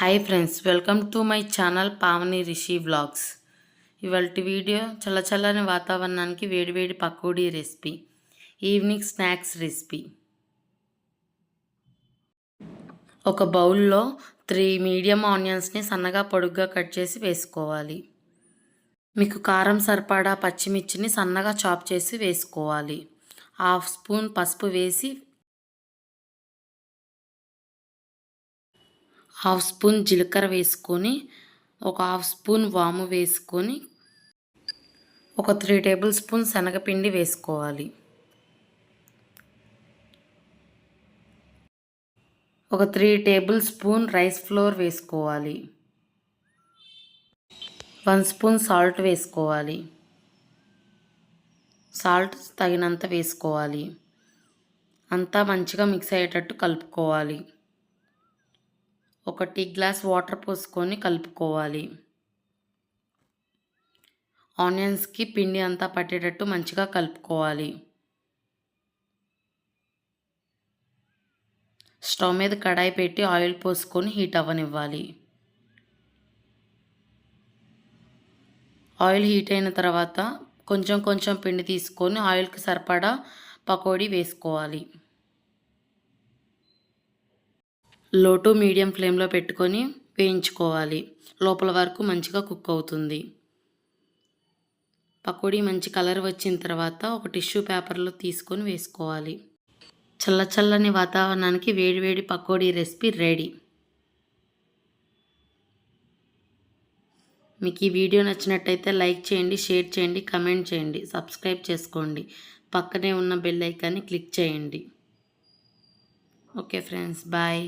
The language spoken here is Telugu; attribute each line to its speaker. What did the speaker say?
Speaker 1: Hi friends welcome to my channel Pavani Rishi vlogs ఇవాళ వీడియో చల్లచల్లని వాతావరణానికి వేడివేడి pakodi recipe evening snacks recipe ఒక బౌల్లో త్రీ మీడియం ఆనియన్స్ని సన్నగా పొడుగ్గా కట్ చేసి వేసుకోవాలి. మీకు కారం సరిపడా పచ్చిమిర్చిని సన్నగా చాప్ చేసి వేసుకోవాలి. హాఫ్ స్పూన్ పసుపు వేసి హాఫ్ స్పూన్ జీలకర్ర వేసుకొని ఒక హాఫ్ స్పూన్ వాము వేసుకొని ఒక త్రీ టేబుల్ స్పూన్ శనగపిండి వేసుకోవాలి. ఒక three tablespoon rice flour వేసుకోవాలి. వన్ స్పూన్ సాల్ట్ వేసుకోవాలి. సాల్ట్ తగినంత వేసుకోవాలి. అంతా మంచిగా మిక్స్ అయ్యేటట్టు కలుపుకోవాలి. ఒక టీ గ్లాస్ వాటర్ పోసుకొని కలుపుకోవాలి. ఆనియన్స్కి పిండి అంతా పట్టేటట్టు మంచిగా కలుపుకోవాలి. స్టవ్ మీద కడాయి పెట్టి ఆయిల్ పోసుకొని హీట్ అవ్వనివ్వాలి. ఆయిల్ హీట్ అయిన తర్వాత కొంచెం కొంచెం పిండి తీసుకొని ఆయిల్కి సరిపడా పకోడీ వేసుకోవాలి. లో టు మీడియం ఫ్లేమ్లో పెట్టుకొని వేయించుకోవాలి. లోపల వరకు మంచిగా కుక్ అవుతుంది. పకోడీ మంచి కలర్ వచ్చిన తర్వాత ఒక టిష్యూ పేపర్లో తీసుకొని వేసుకోవాలి. చల్ల చల్లని వాతావరణానికి వేడివేడి పకోడీ రెసిపీ రెడీ. మీకు ఈ వీడియో నచ్చినట్టయితే లైక్ చేయండి షేర్ చేయండి కమెంట్ చేయండి సబ్స్క్రైబ్ చేసుకోండి. పక్కనే ఉన్న బెల్ ఐకాన్ని క్లిక్ చేయండి. Okay friends bye.